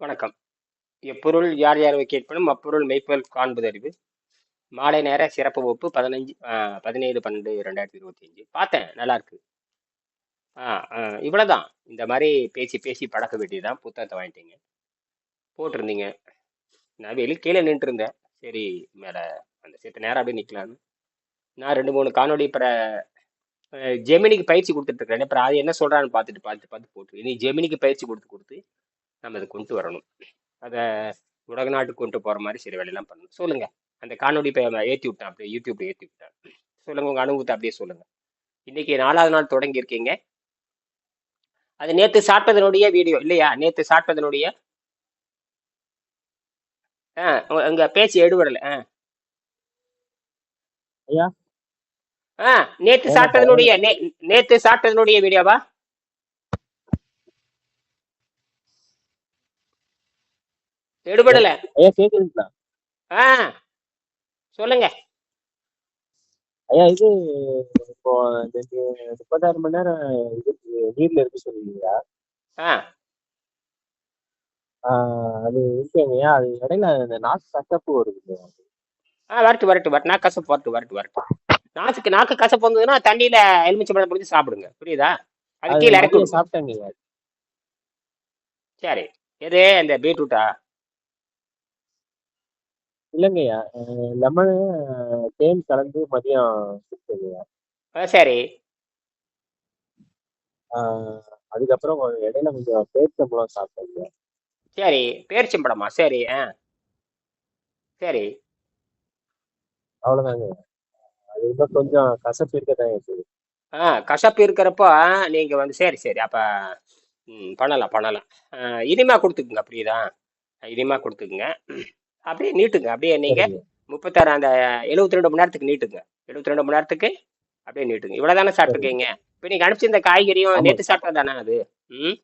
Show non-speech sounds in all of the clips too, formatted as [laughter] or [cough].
வணக்கம். எப்பொருள் யார் யார் கேட்பனும் அப்பொருள் மெய்ப்பொருள் காண்பது அறிவு. மாலை நேர சிறப்பு வகுப்பு பதினஞ்சு பதினேழு பன்னெண்டு ரெண்டாயிரத்தி இருபத்தி அஞ்சு பார்த்தேன் நல்லா இருக்கு. ஆ இவ்வளவுதான். இந்த மாதிரி பேசி பேசி பழக்க வேண்டியதுதான். புத்தகத்தை வாங்கிட்டீங்க. போட்டிருந்தீங்க. நான் வெளியே கீழே நின்றுட்டு இருந்தேன் சரி மேலே அந்த சேர்த்து நேரம் அப்படியே நிற்கலான்னு நான் ரெண்டு மூணு காணொலி அப்புறம் ஜெமினிக்கு பயிற்சி கொடுத்துட்டு இருக்கிறேன். அப்புறம் அது என்ன சொல்றான்னு பார்த்துட்டு பார்த்து பார்த்து போட்டு இனி ஜெமினிக்கு பயிற்சி கொடுத்து கொடுத்து நம்ம அதை கொண்டு வரணும். அதை உலக நாட்டுக்கு கொண்டு போகிற மாதிரி சில வேலையெல்லாம் பண்ணணும். சொல்லுங்க. அந்த காணொளி இப்போ ஏற்றி விட்டேன் அப்படியே யூடியூப்ல ஏற்றி விட்டேன் சொல்லுங்க உங்க அனுபவத்தை அப்படியே சொல்லுங்க. இன்னைக்கு நாலாவது நாள் தொடங்கி இருக்கீங்க. அது நேத்து சாப்பிட்டதனுடைய வீடியோ இல்லையா? நேத்து சாப்பிட்டதனுடைய ஆ உங்க- உங்க பேச்சு எடுபடல ஆ. ஐயா? ஆ நேத்து ஏன்னா சாப்பிட்டதனுடைய நே- நேத்து சாப்பிட்டதனுடைய வீடியோவா? எடுபடல. ஆ சொல்லுங்க. ஐயா இது இப்போ முப்பத்தாறு மணி நேரம் நீர்ல இருக்கு ஆ. அது இருக்குங்க ஐயா அது இடையில இந்த நாக்கு கசப்பு வருது ஆ வரட்டு வரட்டு வரட்டு. நான் கசப்பு வரட்டு வரட்டு வரட்டு. நாக்குக்கு நாக்கு கசப்பு வந்ததுன்னா தண்ணியில எலுமிச்சை பழம் பிடிச்சி சாப்பிடுங்க. புரியுதா? அது கீழே இறக்கி சாப்பிட்டேங்க சரி. எது? இந்த பீட்ரூட்டா? இல்லைங்க ஐயா லெமனு தேன் கலந்து மதியம் குடிச்சேங்க ஐயா ஆ, சரி. அதுக்கப்புறம் இடையில கொஞ்சம் பேரிச்சம்பழம் சாப்பிட்டேங்க. சரி பேரிச்சம்பழமா சரி ஆ. சரி. அவ்வளவுதாங்க. ஐயா. அது இன்னும் கொஞ்சம் கசப்பு இருக்கதான் இருக்குது. ஆ கசப்பு இருக்கிறப்போ நீங்க வந்து சரி சரி அப்ப பண்ணலாம் பண்ணலாம். இனிமா கொடுத்துக்குங்க அப்படியேதான் இனிமா கொடுத்துக்குங்க. அப்படியே நீட்டுங்க. அப்படியே நீங்க முப்பத்தாறு அந்த எழுபத்தி ரெண்டு மணி நேரத்துக்கு நீட்டுங்க. எழுபத்தி ரெண்டு மணி நேரத்துக்கு அப்படியே நீட்டுங்க. இவ்வளவுதானே சாப்பிட்டுருக்கீங்க. இப்போ நீங்க அனுப்பிச்சிருந்த காய்கறியும் நேற்று சாப்பிட்டது தானே அது? ம்?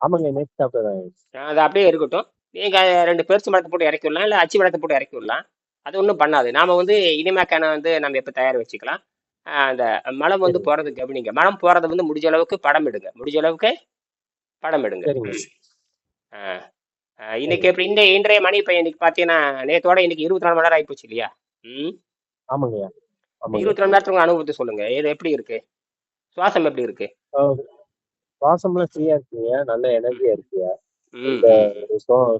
ஆமாங்க. நேற்று சாப்பிட்டதான் ஐயா. அது அப்படியே இருக்கட்டும். நீங்க ரெண்டு பெருசு மரத்தை போட்டு இறக்கி விடலாம் இல்லை அச்சு மரத்தை போட்டு இறக்கி விடலாம் அது ஒன்றும் பண்ணாது. நாம வந்து இனிமேக்கான வந்து நம்ம எப்போ தயார் வச்சுக்கலாம். அந்த மலம் வந்து போறது கவனிங்க. மலம் போறதை வந்து முடிஞ்ச அளவுக்கு படம் எடுங்க. முடிஞ்ச அளவுக்கு படம் எடுங்க. ஆஹ் இன்னைக்கு எப்படி இந்த இன்றைய மணி இப்போ இன்னைக்கு பார்த்தீங்கன்னா நேத்தோட இன்னைக்கு இருபத்தி நாலு மணி நேரம் ஆயிப்போச்சு இல்லையா? ம்? ஆமாங்க ஐயா. ஆமாங்க இருபத்தி ரெண்டு நேரத்துக்கு அனுபவத்தை சொல்லுங்க. இது எப்படி இருக்கு? சுவாசம் எப்படி இருக்கு? ஆஹ் சுவாசம்லாம் ஃப்ரீயா இருக்குங்க நல்ல எனர்ஜியா இருக்குங்க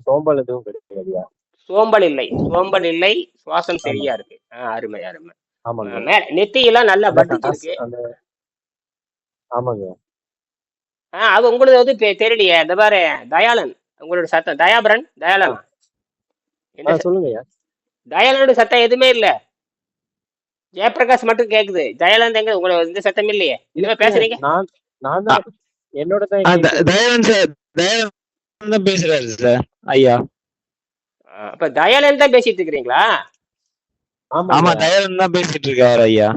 சோம்பல் எதுவும் கிடையாதுயா சோம்பல் இல்லை. சோம்பல் இல்லை. சுவாசம் சரியா இருக்கு. அருமை அருமை. ஆமாங்க. நெத்தியெல்லாம் நல்லா காசு இருக்கு. ஆமாங்க ஆஹ் அது உங்களது வந்து தெரியலையே. இந்த பாரு தயாளன். உங்களோட சத்தம். தயாபரன் தயாளனா என்ன ஆ ச- சொல்லுங்கய்யா. தயாளனோட சத்தம் எதுவுமே இல்ல. ஜெயபிரகாஷ் மட்டும் கேக்குது. தயாளன் எங்க உங்களுக்கு இந்த சத்தம் இல்லையே. இல்லைங்க பேசுறீங்க? நான் நான் தான் என்னோட தான் ஆ, த- கேக்குது தயானந்த் சார் தான் பேசுறாரு சார் ஐயா. அப்ப தயாளன் தான் பேசிட்டு இருக்கிறீங்களா? ஆமா தயானந்த் தான் பேசிட்டு இருக்காரு ஐயா.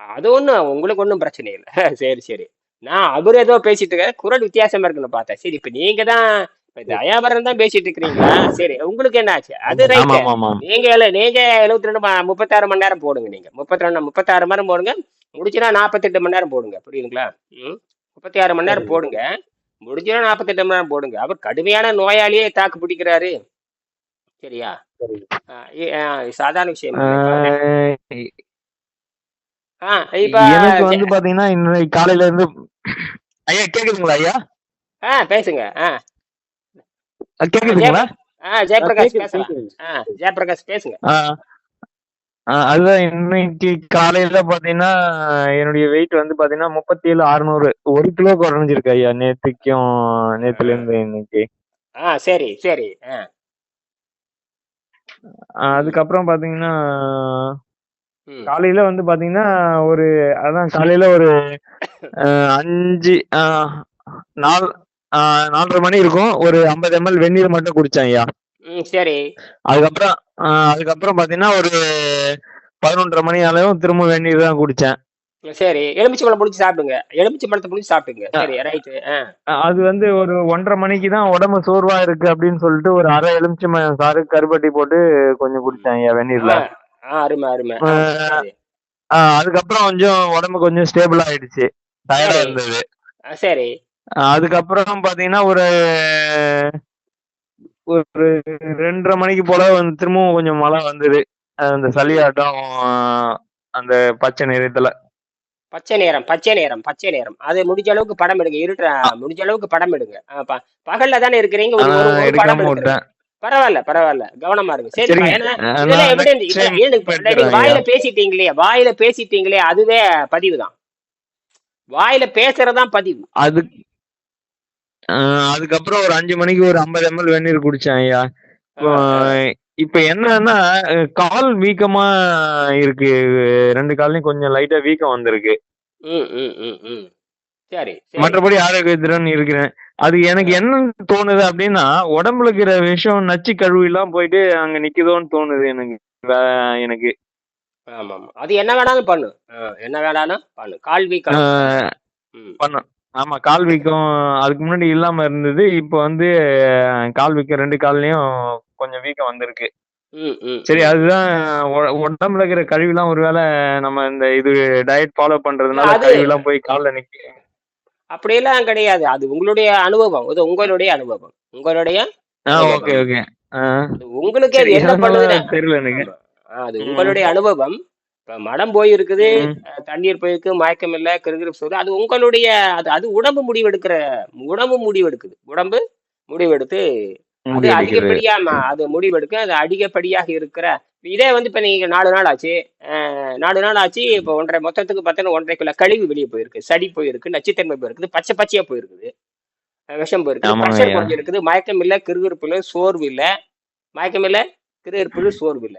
அது ஒண்ணும் உங்களுக்கு ஒன்றும் பிரச்சனை இல்லை. [laughs] சரி சரி. நான் அவர் ஏதோ பேசிட்டு இருக்காரு. குரல் வித்தியாசமா இருக்குன்னு பார்த்தேன். சரி இப்ப நீங்க தான் இப்ப தயாபரன் தான் பேசிட்டு இருக்கிறீங்களா? சரி உங்களுக்கு என்ன ஆச்சு அது ஆமா நீங்க நீங்க எழுபத்தி ரெண்டு முப்பத்தாறு மணி நேரம் போடுங்க நீங்க. முப்பத்தி ரெண்டு முப்பத்தாறு மணி நேரம் போடுங்க. முடிச்சுனா நாற்பத்தெட்டு மணி நேரம் போடுங்க. புரியுதுங்களா? முப்பத்தி ஆறு மணி நேரம் போடுங்க. முடிஞ்சுனா நாற்பத்தெட்டு மணி நேரம் போடுங்க. அவர் கடுமையான நோயாளியே தாக்கு பிடிக்கிறாரு. சரியா? ஆஹ் ஆஹ் சாதாரண விஷயம். ஆஹ் எனக்கு வந்து பாத்தீங்கன்னா இன்னைக்கு காலையில இருந்து ஐயா கேக்குதுங்களா ஐயா? ஆ பேசுங்க. ஆ. ஆ, ஆ, ஜெய கேக்குதுங்களா? ஜெயபிரகாஷ் ஆ ஜெயபிரகாஷ் பேசுங்க. அதுதான் இன்னைக்கு காலையில பாத்தீங்கன்னா என்னுடைய வெயிட் வந்து பாத்தீங்கன்னா முப்பத்தி ஏழு அறுநூறு. ஒரு கிலோ குறைஞ்சிருக்கு ஐயா நேத்துக்கும் நேத்துல இருந்து இன்னைக்கு. ஆ சரி சரி அதுக்கப்புறம் பாத்தீங்கன்னா காலையில வந்து பாத்தீங்கன்னா ஒரு அதான் காலையில ஒரு அஞ்சு நாலு நாலரை மணி இருக்கும். ஒரு ஐம்பது எம்எல் வெந்நீர் மட்டும் குடிச்சேன் ஐயா. சரி. அதுக்கப்புறம் அதுக்கப்புறம் பாத்தீங்கன்னா ஒரு பதினொன்றரை மணி அளவும் திரும்ப வெந்நீர் தான் குடிச்சேன். சரி. எலுமிச்சை பழம் பிடிச்சி சாப்பிடுங்க. எலுமிச்சை பழத்தை பிடிச்சி சாப்பிடுங்க. சரி ரைட்டு. அது வந்து ஒரு ஒன்றரை மணிக்கு தான் உடம்பு சோர்வா இருக்கு அப்படின்னு சொல்லிட்டு ஒரு அரை எலுமிச்சம்பழம் சாறு கருப்பட்டி போட்டு கொஞ்சம். குடிச்சேன் ஐயா வெந்நீர்ல. அருமை அருமை. அதுக்கப்புறம் கொஞ்சம் உடம்பு கொஞ்சம் ஸ்டேபிள் ஆயிடுச்சு. டயர்டா இருந்தது. சரி. அதுக்கப்புறம் பாத்தீங்கன்னா ஒரு ஒரு ரெண்டரை மணிக்கு போல வந்து திரும்பவும் கொஞ்சம் மழை வந்தது. அந்த சளியாட்டம் அந்த பச்சை நிறத்துல பச்சை நேரம் பச்சை நேரம் பச்சை நேரம். அது முடிஞ்ச அளவுக்கு படம் எடுங்க இருட்டுற. முடிஞ்ச அளவுக்கு படம் எடுங்க. பகல்ல தானே இருக்கிறீங்க? பரவாயில்ல பரவாயில்ல. கவனமா இருங்க. சரி வாயில பேசிட்டீங்களே வாயில பேசிட்டீங்களே அதுவே பதிவு தான் வாயில பேசுறதுதான் பதிவு. அது அதுக்கப்புறம் ஒரு அஞ்சு மணிக்கு ஒரு ஐம்பது எம்எல் வெந்நீர் குடிச்சேன் ஐயா. இப்போ என்னன்னா கால் வீக்கமா இருக்கு. ரெண்டு கால்லையும் கொஞ்சம் லைட்டா வீக்கம் வந்திருக்கு. சரி மற்றபடி ஆரோக்கியத்துடன் இருக்கிறேன். அது எனக்கு என்ன தோணுது அப்படின்னா உடம்புல இருக்கிற விஷம் நச்சு கழுவி எல்லாம் போயிட்டு அங்க நிக்குதோன்னு தோணுது எனக்கு. எனக்கு. ஆமா ஆமா அது என்ன வேணாலும் பண்ணு. என்ன வேணாலும் பண்ணு. கால் வீக்கம். பண்ண. ஆமா கால் வீக்கம் அதுக்கு முன்னாடி இல்லாம இருந்தது. இப்போ வந்து கால் வீக்கம் ரெண்டு கால்லயும் கொஞ்சம் வீக்கம் வந்திருக்கு. சரி. அதுதான் உடம்புல இருக்கிற கழிவுலாம் ஒருவேளை நம்ம இந்த இது டயட் ஃபாலோ பண்றதுனால அது கழிவுலாம் போய் கால்ல நிக்க. அப்படியெல்லாம் கிடையாது. அது உங்களுடைய அனுபவம். இது உங்களுடைய அனுபவம். உங்களுடைய ஓகே ஓகே. உங்களுக்கே அது என்ன பண்ணுதுன்னு தெரியல எனக்கு. அது. உங்களுடைய அனுபவம். இப்ப மடம் போயிருக்குது தண்ணீர் போயிருக்கு மயக்கம் இல்ல கிருகிருப்பு சொல்லுது. அது உங்களுடைய அது அது உடம்பு முடிவெடுக்கிற உடம்பு முடிவெடுக்குது. உடம்பு முடிவெடுத்து அது அதிகப்படியா அது முடிவெடுக்கும் அது அதிகப்படியாக இருக்கிற இதே வந்து இப்ப நீங்க நாலு நாள் ஆச்சு நாலு நாள் ஆச்சு இப்போ ஒன்றரை மொத்தத்துக்கு பார்த்தீங்கன்னா ஒன்றரை கிலோ கழிவு வெளியே போயிருக்கு. சடி போயிருக்கு நச்சுத்தன்மை போயிருக்குது பச்சை பச்சையா போயிருக்குது. விஷம் போயிருக்குது ஆமாங்க ப்ரெஷர் குறைஞ்சிருக்குது மயக்கம் இல்ல கிருகிருப்பு இல்ல சோர்வு இல்ல. மயக்கம் இல்ல கிருகிருப்பு சோர்வு இல்ல.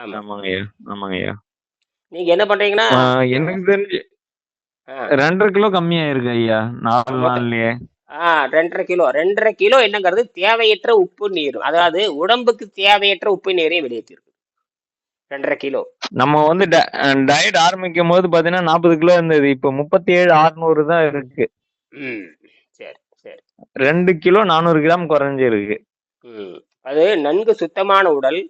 அதான் இல்லையா ஆமா. ஆமாங்க ஐயா நீங்க என்ன பண்றீங்கன்னா எனக்கு தெரிஞ்சு ரெண்டரை கிலோ கம்மியா இருக்கு ஐயா நாலு நாள்லயே. ஆ ரெண்டரை கிலோ ரெண்டரை கிலோ என்னங்கிறது தேவையற்ற உப்பு நீர் அதாவது உடம்புக்கு தேவையற்ற உப்பு நீரையும் வெளியேற்றிருக்கு ரெண்டரை கிலோ. நம்ம வந்து டயட் ஆரம்பிக்கும் போது பாத்தீங்கன்னா நாற்பது கிலோ இருந்தது இப்போ முப்பத்தி ஏழு அறுநூறு தான் இருக்கு. சரி சரி. ரெண்டு கிலோ நானூறு கிராம் குறைஞ்சிருக்கு. அது நன்கு சுத்தமான உடல்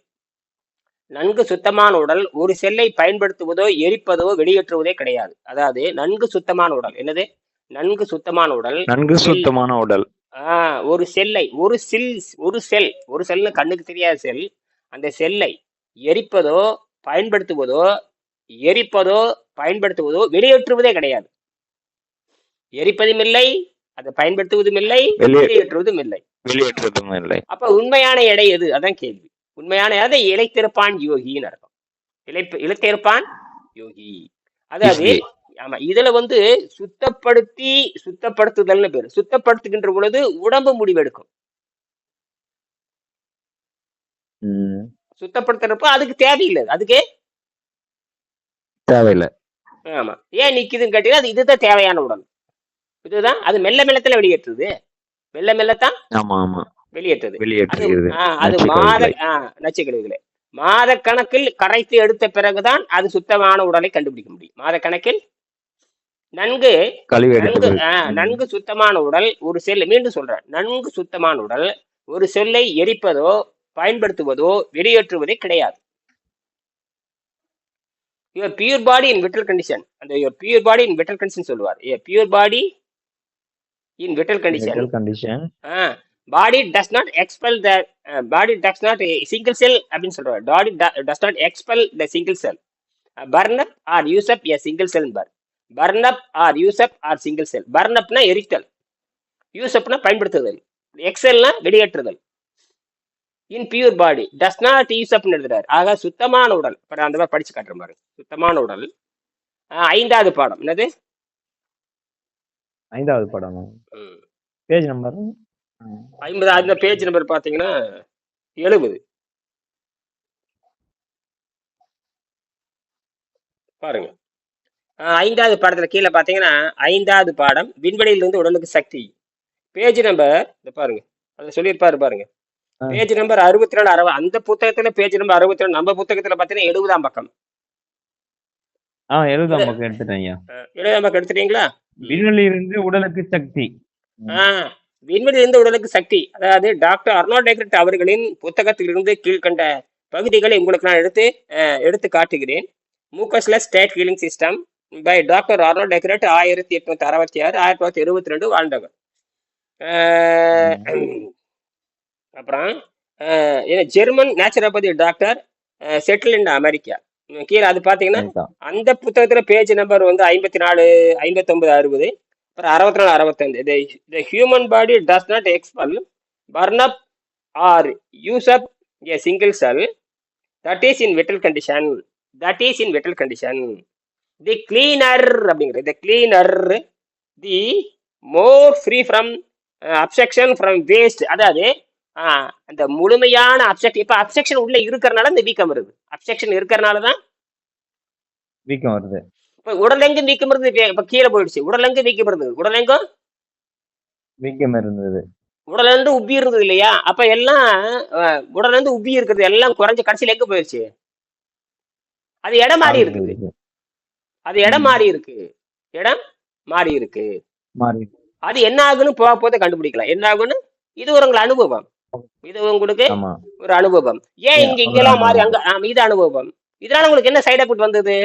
நன்கு சுத்தமான உடல் ஒரு செல்லை பயன்படுத்துவதோ எரிப்பதோ வெளியேற்றுவதே கிடையாது. அதாவது நன்கு சுத்தமான உடல். என்னது? நன்கு சுத்தமான உடல். நன்கு சுத்தமான உடல். ஆ ஒரு செல்லை ஒரு செல் ஒரு செல் ஒரு செல்னு கண்ணுக்கு தெரியாத செல் அந்த செல்லை எரிப்பதோ பயன்படுத்துவதோ எரிப்பதோ பயன்படுத்துவதோ வெளியேற்றுவதே கிடையாது. எரிப்பதும் இல்லை அதை பயன்படுத்துவதும் இல்லை வெளியே வெளியேற்றுவதும் இல்லை. வெளியேற்றதும் இல்லை. அப்ப உண்மையான எடை எது? அதான் கேள்வி. உண்மையான அதை இழைத்திருப்பான் யோகின்னு அர்த்தம். இழைப்பு இழைத்திருப்பான் யோகி. அதாவது. ஆமா இதுல வந்து சுத்தப்படுத்தி சுத்தப்படுத்துதல்னு பேரு. சுத்தப்படுத்துகின்ற பொழுது உடம்பு முடிவெடுக்கும். சுத்தப்படுத்துறப்ப அதுக்கு தேவையில்லை. அதுக்கு? தேவையில்லை. ஆமா. ஏன் நிக்குதுன்னு கேட்டீங்கன்னா அது இதுதான் தேவையான உடல் இதுதான் அது மெல்ல மெல்லத்துல வெளியேற்றுது. மெல்ல மெல்லத்தான்? ஆமா ஆமா. வெளியேற்றுது. வெளியேற்றுகிறது அது மாத நச்சுக்கழிவுகளை மாத கணக்கில் கரைத்து எடுத்த பிறகுதான் அது சுத்தமான உடலை கண்டுபிடிக்க முடியும். மாத கணக்கில் நன்கு நன்கு. நன்கு சுத்தமான உடல் ஒரு செல் மீண்டும் சொல்றேன். நன்கு சுத்தமான உடல் ஒரு செல்லை எரிப்பதோ பயன்படுத்துவதோ வெளியேற்றுவதே கிடையாது. Your pure body in vital condition அந்த your pure body in vital condition சொல்லுவார். Pure body in vital condition condition. Body does not expel the body does not single cell அப்படின்னு சொல்றாரு. Body does not expel the single cell burn up or use up a single cell bur burn up or use up or single cell burn அப்னா எரித்தல். Use அப்னா பயன்படுத்துதல். எக்ஸல்னா வெளியேற்றுதல். In pure body does not use அப்னு எழுதுறாரு. ஆக சுத்தமான உடல். இப்ப அந்த மாதிரி படிச்சு காட்டுறேன் பாருங்க. சுத்தமான உடல். ஐந்தாவது பாடம். என்னது? ஐந்தாவது படம். பேஜ் நம்பர் ஐம்பது அந்த பேஜ் நம்பர் பாத்தீங்கன்னா எழுபது. பாருங்க. ஐந்தாவது பாடத்துல கீழே பாத்தீங்கன்னா ஐந்தாவது பாடம் விண்வெளியிலிருந்து உடலுக்கு சக்தி. பேஜ் நம்பர் இந்த பாருங்க. அதுல சொல்லியிருப்பாரு பாருங்க. பேஜ் நம்பர் அறுபத்தி ரெண்டு அறுபது அந்த புத்தகத்துல பேஜ் நம்பர் அறுபத்தி ரெண்டு நம்ம புத்தகத்துல பாத்தீங்கன்னா எழுபதாம் பக்கம். ஆ எழுதாம் பக்கம் எடுத்துட்டேன் எழுபதாம் பக்கம் எடுத்துட்டீங்களா? விண்வெளியிலிருந்து உடலுக்கு சக்தி. ஆஹ் விண்வெளியிலிருந்து உடலுக்கு சக்தி அதாவது டாக்டர் அர்னால்ட் டெக்ரட் அவர்களின் புத்தகத்திலிருந்து கீழ்கண்ட பகுதிகளை உங்களுக்கு நான் எடுத்து எடுத்து காட்டுகிறேன். Mucusless state healing system by doctor Arnold Ehret ஆயிரத்தி எட்நூத்தி அறுபத்தி ஆறு ஆயிரத்தி தொள்ளாயிரத்தி இருபத்தி ரெண்டு வாழ்ந்தவர். அப்புறம் German naturopathy doctor settle in America. கீழே அது பார்த்தீங்கன்னா சரிங்கக்கா அந்த புத்தகத்துல பேஜ் நம்பர் வந்து ஐம்பத்தி நாலு ஐம்பத்தொன்பது அறுபது. அப்புறம் அறுபத்தி நாலு அறுபத்தஞ்சு the human body does not expel burn up or use up a single cell that is in vital condition that is in vital condition the cleaner அப்படிங்கிறது the cleaner the more free from obstruction from waste அதாவது அந்த முழுமையான object இப்போ objection உள்ள இருக்கிறனால இந்த வீக்கம் வருது. அப்செக்ஷன் இருக்கிறனால தான் வீக்கம் வருது. இப்ப உடலெங்கும் வீக்கம் இருந்து இப்ப கீழே போயிடுச்சு உடலெங்கும் வீக்கம் இருந்தது உடலெங்கும் வீக்கம் இருந்தது உடலெந்து உப்பி இருந்தது இல்லையா அப்ப எல்லாம் அஹ், உடலெந்து உப்பி இருக்கிறது எல்லாம் குறைஞ்ச கடைசியில எங்க போயிடுச்சு அது இடம் மாறி இருக்குது அது இடம். மாறி இருக்கு இடம் மாறி இருக்கு அது என்ன ஆகுன்னு போக போத கண்டுபிடிக்கலாம் என்ன ஆகுன்னு இது ஒரு உங்களுக்கு அனுபவம் இது உங்களுக்கு ஒரு அனுபவம் ஏன் இங்க இங்கெல்லாம் மாறி. அங்க இது அனுபவம் இதனால உங்களுக்கு என்ன சைடு எஃபெக்ட் வந்தது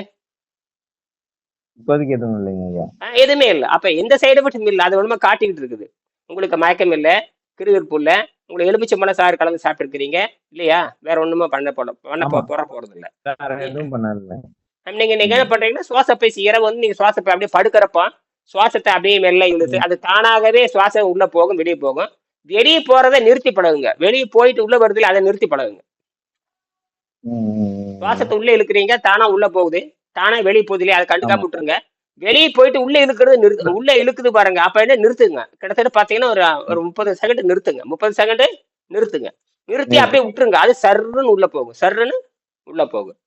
இப்போதைக்கு எதுவும் இல்லைங்க ஐயா. எதுவுமே இல்லை. அப்ப எந்த சைடு எஃபெக்டும் இல்லை. அது ஒண்ணுமா காட்டிக்கிட்டு இருக்குது. உங்களுக்கு மயக்கம் இல்லை கிருவிருப்பு இல்லை உங்களுக்கு எலுமிச்சம்பழம் சாறு கலந்து சாப்பிட்டுருக்கிறீங்க இல்லையா? வேற ஒண்ணுமே பண்ண போட பண்ண. போற போறது இல்ல. வேற எதுவும் பண்ணல. நீங்க நீங்க என்ன பண்றீங்கன்னா சுவாச பயிற்சி இரவு வந்து நீங்க சுவாச பை- அப்படியே படுக்கிறப்ப சுவாசத்தை அப்படியே மெல்ல இழுத்து அது தானாகவே சுவாசம் உள்ள போகும் வெளியே போகும். வெளியே போறதை நிறுத்தி பழகுங்க. வெளியே போயிட்டு உள்ள வருதுல அதை நிறுத்தி பழகுங்க. சுவாசத்தை உள்ள இழுக்கிறீங்க தானா உள்ள போகுது. தானா வெளியே போகுது இல்லையா? அதை கண்டுக்காம. விட்டுருங்க. வெளியே போயிட்டு உள்ள இழுக்கிறது நிறுத்து உள்ள இழுக்குது பாருங்க. அப்ப என்ன? நிறுத்துங்க. கிட்டத்தட்ட பாத்தீங்கன்னா ஒரு ஒரு முப்பது செகண்ட் நிறுத்துங்க. முப்பது செகண்ட் நிறுத்துங்க. நிறுத்தி. அப்படியே விட்டுருங்க. அது சர்ருன்னு உள்ள போகும். சர்ருன்னு உள்ள போகும்.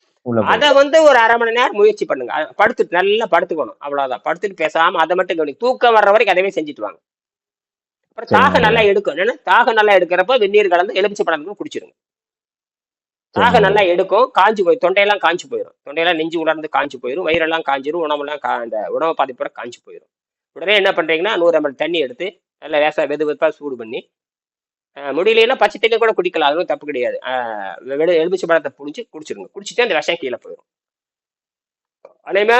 அதை வந்து ஒரு அரை மணி நேரம் முயற்சி பண்ணுங்க. படுத்துட்டு நல்லா படுத்துக்கணும். அவ்வளவுதான். படுத்துட்டு பேசாம அதை மட்டும் கவனி தூக்கம் வர்ற வரைக்கும் அதவே செஞ்சுட்டு வாங்க. அப்புறம் தாகம். நல்லா எடுக்கும். என்னன்னா? தாகம் நல்லா எடுக்கிறப்ப வெந்நீர் கலந்து எலுமிச்சை பழம் குடிச்சிருங்க. சரிங்க. நல்லா எடுக்கும். காஞ்சு போய் தொண்டையெல்லாம் காஞ்சு போயிடும் தொண்டையெல்லாம் நெஞ்சு உலர்ந்து காஞ்சு போயிடும் வயிறெல்லாம் காஞ்சிரும். உணவெல்லாம் கா அந்த உணவு பாதிப்புற காஞ்சு போயிடும் உடனே என்ன பண்றீங்கன்னா நூறு எம்எல் தண்ணி எடுத்து நல்லா லேசா வெது வெதுப்பா சூடு பண்ணி அஹ், முடியலைன்னா பச்சை தண்ணி கூட குடிக்கலாம். அதுவும் தப்பு கிடையாது. எலுமிச்சை பழத்தை புடிச்சு குடிச்சிருங்க. குடிச்சிட்டு அந்த விஷம் கீழே போயிடும் அதேமே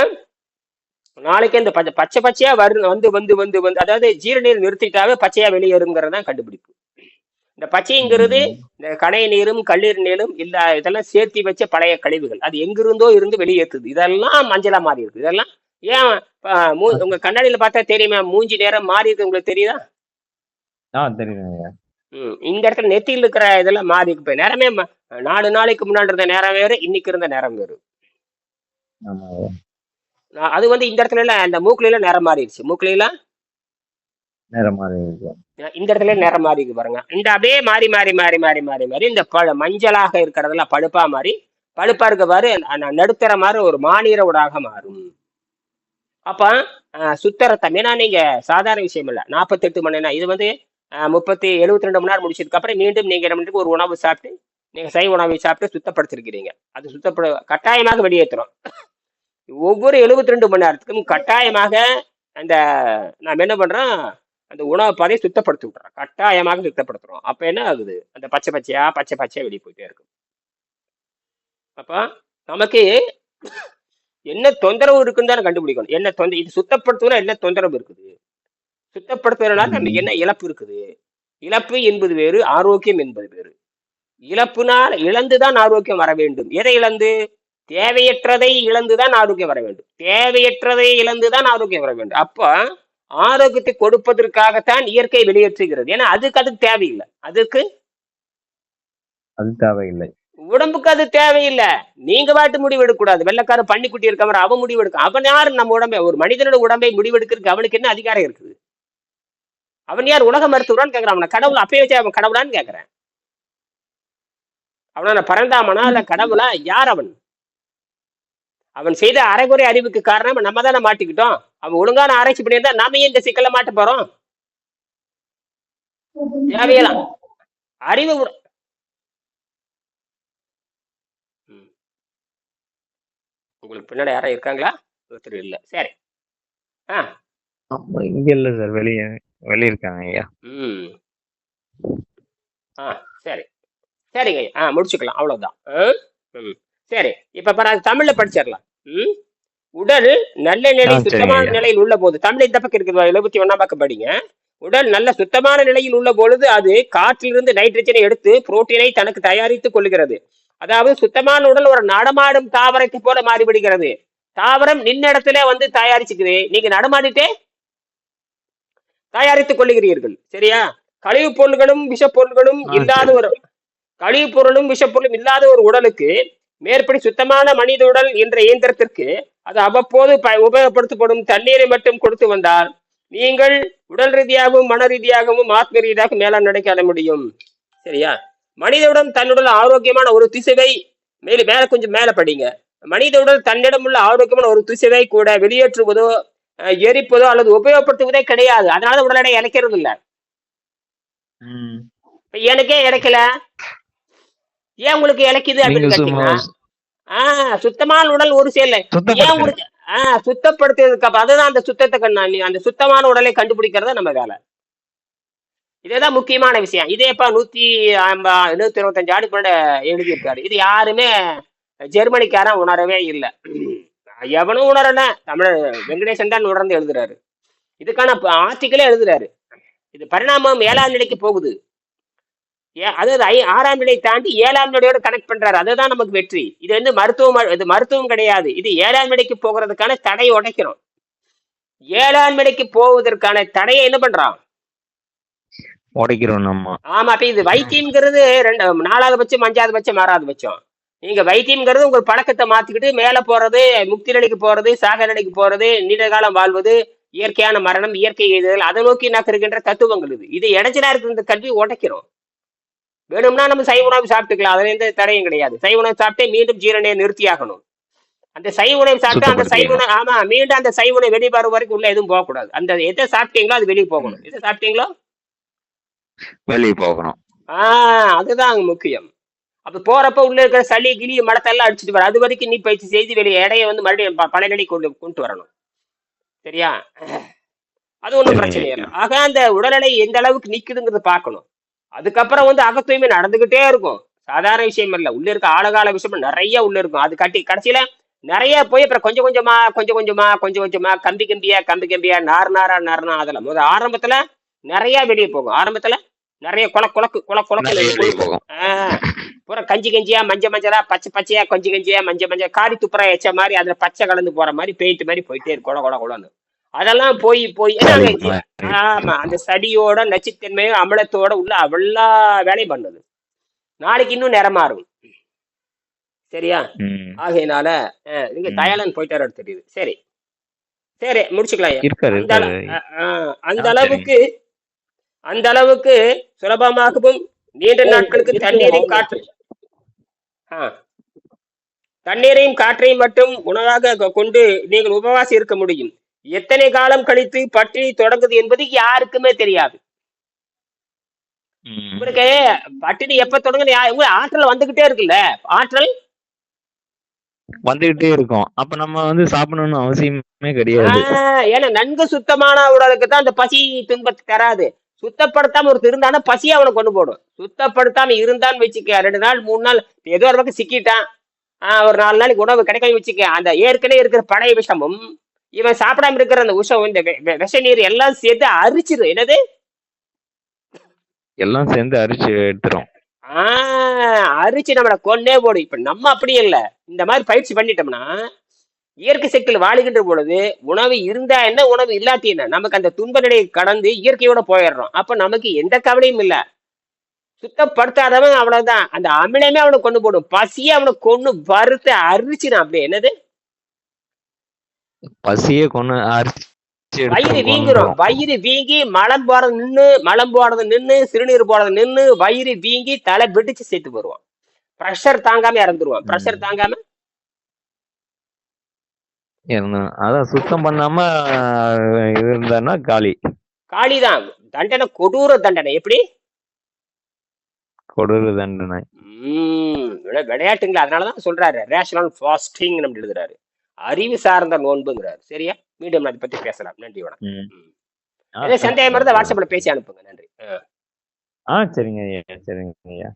நாளைக்கு இந்த பச்சை பச்சை பச்சையா வரு வந்து வந்து வந்து வந்து அதாவது ஜீரநீர் நிறுத்திட்டாவே பச்சையா வெளியேறுங்கிறது தான் கண்டுபிடிப்பு. இந்த பச்சைங்கிறது. இந்த கடை நீரும் கல்லீர் நீரும் இல்ல இதெல்லாம் சேர்த்தி வச்ச பழைய கழிவுகள். அது எங்கிருந்தோ இருந்து வெளியேற்றுது. இதெல்லாம் மஞ்சளா மாறி இருக்கு இதெல்லாம் ஏன் உங்க கண்ணாடியில பார்த்தா தெரியுமா? மூஞ்சி நேரம் மாறி இருக்கு உங்களுக்கு தெரியுதா? இந்த இடத்துல நெத்தியில் இருக்கிற இதெல்லாம் மாறி இருக்கு இப்ப நேரமே நாலு நாளைக்கு முன்னாடி இருந்த நேரம் வேறு இன்னைக்கு இருந்த நேரம் வேறு. அது வந்து இந்த இடத்துல எல்லாம் அந்த மூக்குல எல்லாம் நேரம் மாறிடுச்சு. மூக்குல எல்லாம் நேரம் மாறி இருக்கு இந்த இடத்துல நேரம் மாறி இருக்கு பாருங்க. இந்த அப்படியே மாறி மாறி மாறி மாறி மாறி மாறி இந்த பழ மஞ்சளாக இருக்கிறதெல்லாம் பழுப்பா மாறி பழுப்பா இருக்க பாரு நடுத்தர மாதிரி ஒரு மாநில ஊடாக மாறும். அப்ப அஹ், சுத்த ஏன்னா நீங்க சாதாரண விஷயம் இல்ல. நாற்பத்தெட்டு மணி நேரம் இது வந்து முப்பத்தி எழுபத்தி ரெண்டு மணி நேரம் முடிச்சதுக்கு அப்புறம் மீண்டும் நீங்க என்ன பண்றீங்க ஒரு உணவு சாப்பிட்டு நீங்க சை உணவை சாப்பிட்டு சுத்தப்படுத்திருக்கிறீங்க. அது சுத்தப்பட கட்டாயமாக வெளியேற்றுறோம் ஒவ்வொரு எழுபத்தி ரெண்டு மணி நேரத்துக்கும் கட்டாயமாக அந்த நாம் என்ன பண்றோம் அந்த உணவு பாதையை சுத்தப்படுத்தி விட்டுறோம். கட்டாயமாக சுத்தப்படுத்துறோம். அப்ப என்ன ஆகுது? அந்த பச்சை பச்சையா பச்சை பச்சையா வெளியே போயிட்டே இருக்கும். அப்ப நமக்கு என்ன தொந்தரவு இருக்குன்னு தானே கண்டுபிடிக்கணும். என்ன தொந்த இது சுத்தப்படுத்துனா என்ன தொந்தரவு இருக்குது? சுத்தப்படுத்துறதுனால நமக்கு என்ன இழப்பு இருக்குது? இழப்பு என்பது வேறு ஆரோக்கியம் என்பது வேறு. இழப்புனால் இழந்துதான் ஆரோக்கியம் வர வேண்டும். எதை இழந்து? தேவையற்றதை இழந்துதான் ஆரோக்கியம் வர வேண்டும். தேவையற்றதை இழந்துதான் ஆரோக்கியம் வர வேண்டும். அப்போ ஆரோக்கியத்தை கொடுப்பதற்காகத்தான் இயற்கை வெளியேற்றுகிறது. ஏன்னா அதுக்கு அதுக்கு தேவையில்லை. அதுக்கு? அது தேவையில்லை. உடம்புக்கு அது தேவையில்லை. நீங்க பாட்டு முடிவு எடுக்கக்கூடாது வெள்ளக்கார பன்னிக்குட்டி இருக்க மாதிரி அவன் முடிவு எடுக்க அவன் யார்? நம்ம உடம்பை ஒரு மனிதனோட உடம்பை முடிவெடுக்கிறதுக்கு அவனுக்கு என்ன அதிகாரம் இருக்குது? அவன் யார்? உலக மருத்துவரான்னு கேட்கறான் அவனை கடவுள் அப்பயே வச்சு அவன் கடவுளான்னு கேட்கறேன் அவன பரந்தாமனா இல்ல கடவுளா? யார் அவன்? அவன் செய்த அரைகுறை அறிவுக்கு காரணம் நம்ம தானே மாட்டிக்கிட்டோம். அவன் ஒழுங்கான ஆராய்ச்சி பண்ணியிருந்தா நாம ஏன் இந்த சிக்கல்ல மாட்ட போறோம்? தேவையெல்லாம் அறிவு. உங்களுக்கு பின்னாடி யாரும் இருக்காங்களா? ஒருத்தர் இல்ல. சரி. ஆ. இங்க இல்ல சார். வெளிய வெளிய இருக்காங்க ஐயா ம். ஆ சரி. சரிங்க. ஐயா. ஆ முடிச்சுக்கலாம். அவ்வளவுதான்? ம். சரி. இப்ப பாரு அது தமிழ்ல படிச்சிடலாம் ம்? உடல் நல்ல நிலை சுத்தமான. நிலையில் உள்ள போது தமிழ் இந்த பக்கம் இருக்குது எழுபத்தி ஒண்ணாம் பக்கம் படிங்க. உடல் நல்ல சுத்தமான நிலையில் உள்ள பொழுது அது காற்றிலிருந்து நைட்ரஜனை எடுத்து புரோட்டீனை தனக்கு தயாரித்துக் கொள்கிறது. அதாவது சுத்தமான உடல் ஒரு நடமாடும் தாவரத்தை போல மாறிவிடுகிறது. தாவரம் நின்ன இடத்துல வந்து தயாரிச்சுக்குது. நீங்க நடமாடிட்டே தயாரித்துக் கொள்ளுகிறீர்கள். சரியா? கழிவுப் பொருள்களும் விஷப் பொருள்களும் ஆ, இல்லாத ஒரு கழிவுப் பொருளும் விஷப் பொருளும் இல்லாத ஒரு உடலுக்கு மேற்படி சுத்தமான மனித உடல் என்ற இயந்திரத்திற்கு அது அவ்வப்போது ப- உபயோகப்படுத்தப்படும் தண்ணீரை மட்டும் கொடுத்து வந்தால் நீங்கள் உடல் ரீதியாகவும் மன ரீதியாகவும் ஆத்ம ரீதியாக மேலாண் நடக்க அடைய முடியும். சரியா? மனித உடல் தன்னுடன் ஆரோக்கியமான ஒரு திசைவை மேல மேல கொஞ்சம் மேல படிங்க. மனித உடல் தன்னிடம் உள்ள ஆரோக்கியமான ஒரு திசைவை கூட வெளியேற்றுவதோ எரிப்பதோ அல்லது உபயோகப்படுத்துவதே கிடையாது. அதனால உடல் எடை இழைக்கிறது இல்ல எனக்கே இழைக்கல ஏன் உங்களுக்கு இழைக்குது அப்படின்னு ஆஹ் சுத்தமான உடல் ஒரு செயல் ஏன் உங்களுக்கு ஆஹ் சுத்தப்படுத்துறதுக்கு அப்ப அதுதான் அந்த சுத்தத்தை கண்ணா நீ அந்த சுத்தமான உடலை கண்டுபிடிக்கிறது நம்ம வேலை. இதுதான் முக்கியமான விஷயம். இதே இப்ப நூத்தி நூத்தி இருபத்தஞ்சு ஆண்டு கூட எழுதியிருக்காரு. இது யாருமே ஜெர்மனிக்காரன் உணரவே இல்லை. எவனும் உணரல. தமிழ் வெங்கடேசன் தான் உணர்ந்து எழுதுறாரு. இதுக்கான ஆர்டிக்கலே எழுதுறாரு. இது பரிணாமம் ஏழாம் நிலைக்கு போகுது. அதாவது ஆறாம் நிலை தாண்டி ஏழாம் நிலையோட கனெக்ட் பண்றாரு. அதுதான் நமக்கு வெற்றி. இது வந்து மருத்துவம் இது மருத்துவம் கிடையாது. இது ஏழாம் நிலைக்கு போகிறதுக்கான தடையை உடைக்கிறோம் ஏழாம் நிலைக்கு போவதற்கான தடையை என்ன பண்றான் உடைக்கிறோம் நம்ம. ஆமா அப்ப இது வைத்தியம்ங்கிறது ரெண்டு நாலாவது பட்சம் அஞ்சாவது பட்சம் ஆறாவது பட்சம். நீங்க வைத்தியம்ங்கிறது உங்க பழக்கத்தை மாத்திக்கிட்டு மேல போறது முக்தி நிலைக்கு போறது சாக நிலைக்கு போறது நீண்ட காலம் வாழ்வது இயற்கையான மரணம் இயற்கை எய்துதல் அதை நோக்கி நகருகின்ற தத்துவங்கள் இது. இது இடைஞ்சலா இருக்கிற கல்வி உடைக்கிறோம். வேணும்னா நம்ம சைவ உணவு சாப்பிட்டுக்கலாம். அதுல எந்த தடையும் கிடையாது. சைவ உணவு சாப்பிட்டே மீண்டும் ஜீரணையை நிறுத்தியாகணும். அந்த சைவ உணவு சாப்பிட்டா அந்த சைவ உணவு ஆமா மீண்டும் அந்த சைவ உணவு வெளியே வரும் வரைக்கும் உள்ள எதுவும் போகக்கூடாது. அந்த எதை சாப்பிட்டீங்களோ அது வெளியே போகணும். எதை சாப்பிட்டீங்களோ? வெளியே போகணும். ஆஹ் அதுதான் முக்கியம். அப்ப போறப்ப உள்ள இருக்கிற சளி கிளி மடத்தெல்லாம் அடிச்சுட்டு வர அது வரைக்கும் நீ பயிற்சி செய்து வெளியே எடையை வந்து மறுபடியும் ப- பழைய நிலை கொண்டு கொண்டு வரணும். சரியா? அது ஒண்ணும் சரிங்க பிரச்சனை. இல்லை. ஆக அந்த உடல்நிலை எந்த அளவுக்கு நிக்குதுங்கிறத பார்க்கணும். அதுக்கப்புறம் வந்து அகத்தூய்மை நடந்துகிட்டே இருக்கும். சாதாரண விஷயம் இல்ல. உள்ள இருக்க ஆழகால விஷயம் நிறைய உள்ள இருக்கும். அது கட்டி கடைசியில நிறைய போய் அப்புறம் கொஞ்சம் கொஞ்சமா கொஞ்சம் கொஞ்சமா கொஞ்சம் கொஞ்சமா கம்பி கம்பியா கம்பி கம்பியா நார் நாரா நார்னா அதெல்லாம். முதல் ஆரம்பத்துல நிறைய வெளியே போகும். ஆரம்பத்துல நிறைய குள குளக்கு குள குளக்கு. போகும். பூரா கஞ்சி கஞ்சியா மஞ்ச மஞ்சளா பச்சை பச்சையா கொஞ்சி கஞ்சியா மஞ்ச மஞ்சள் காரி துப்புரா எச்ச மாதிரி அதுல பச்சை கலந்து போற மாதிரி பெயிண்ட் மாதிரி போயிட்டே இருக்கும். கொட கொட கொடன்னு அதெல்லாம் போய் போய் ஆமா அந்த சடியோட நச்சுத்தன்மையும் அமிலத்தோட உள்ள அவ்வளோ வேலையும் பண்ணுது. நாளைக்கு இன்னும் நிறம் மாறும் சரியா. ஆகையினால இங்க ம். தயாளன் போயிட்டாரு தெரியுது சரி. சரி முடிச்சுக்கலாம் அந்த அளவுக்கு அந்த அளவுக்கு சுலபமாகவும் நீண்ட நாட்களுக்கு தண்ணீரையும் காற்று. தண்ணீரையும் காற்றையும் மட்டும் உணவாக கொண்டு நீங்கள் உபவாசம் இருக்க முடியும். எத்தனை காலம் கழித்து பட்டினி தொடங்குது என்பது யாருக்குமே தெரியாது. ம். உங்களுக்கு பட்டினி எப்ப தொடங்குது? ஆற்றல் வந்துகிட்டே இருக்குல்ல? ஆற்றல்? வந்துகிட்டே இருக்கும். அப்ப நம்ம வந்து சாப்பிடணும்னு அவசியமே கிடையாது. ஏன்னா நன்கு சுத்தமான உடலுக்கு தான் அந்த பசி துன்பத்தை தராது. சுத்தப்படுத்தாம ஒரு இருந்தானா பசி அவனை கொண்டு போடும். சுத்தப்படுத்தாம இருந்தான்னு வச்சுக்க ரெண்டு நாள் மூணு நாள் ஏதோ ஒரு பக்கம் சிக்கிட்டான். ஆஹ் ஒரு நாலு நாளைக்கு உணவு கிடைக்காம வச்சுக்க அந்த ஏற்கனவே இருக்கிற பழைய விஷமும் இவன் சாப்பிடாம இருக்கிற அந்த விஷம் இந்த விஷ நீர் எல்லாம் சேர்த்து அரிச்சிடும் என்னது? எல்லாம் சேர்ந்து அரிச்சு எடுத்துரும். ஆஹ் அரிச்சு நம்மளை கொன்னே போடும் இப்ப நம்ம அப்படி இல்லை. இந்த மாதிரி பயிற்சி பண்ணிட்டோம்னா இயற்கை சக்தியில் வாழுகின்ற பொழுது உணவு இருந்தா என்ன உணவு இல்லாட்டி என்ன? நமக்கு அந்த துன்ப நிலையை கடந்து இயற்கையோட போயிடுறோம். அப்ப நமக்கு எந்த கவலையும் இல்ல. சுத்தப்படுத்தாதவன் அவ்வளவுதான். அந்த அமிலமே அவனை கொண்டு போடும். பசியே அவனை கொண்டு வறுத்து அரிச்சிடும் அப்படியே. என்னது? பசியே கொண்டு வயிறு கொன்றும். வயிறு வீங்கி மலம் போறது நின்னு மலம் போறது நின்னு சிறுநீர் போறது நின்னு வயிறு வீங்கி தலை வெடிச்சு செத்து போடுவான் ப்ரெஷர் தாங்காம இறந்துருவான் ப்ரெஷர். தாங்காம? அதான் சுத்தம் பண்ணாம இது இருந்தான்னா காலி. காளிதான் தண்டனை கொடூர தண்டனை. எப்படி? கொடூர தண்டனை. விளையாட்டுங்களா. அதனாலதான் சொல்றாரு. ரேஷனல் ஃபாஸ்டிங் நம்ம எழுதுறாரு. அறிவு சார்ந்த நோன்புங்கிறாரு. சரியா? மீண்டும் அதை பத்தி பேசலாம். நன்றி வணக்கம். சந்தேகம் இருந்தா வாட்ஸ்அப்ல பேசி அனுப்புங்க. நன்றி. ஆ. ஆ சரிங்க ஐயா. சரிங்க ஐயா.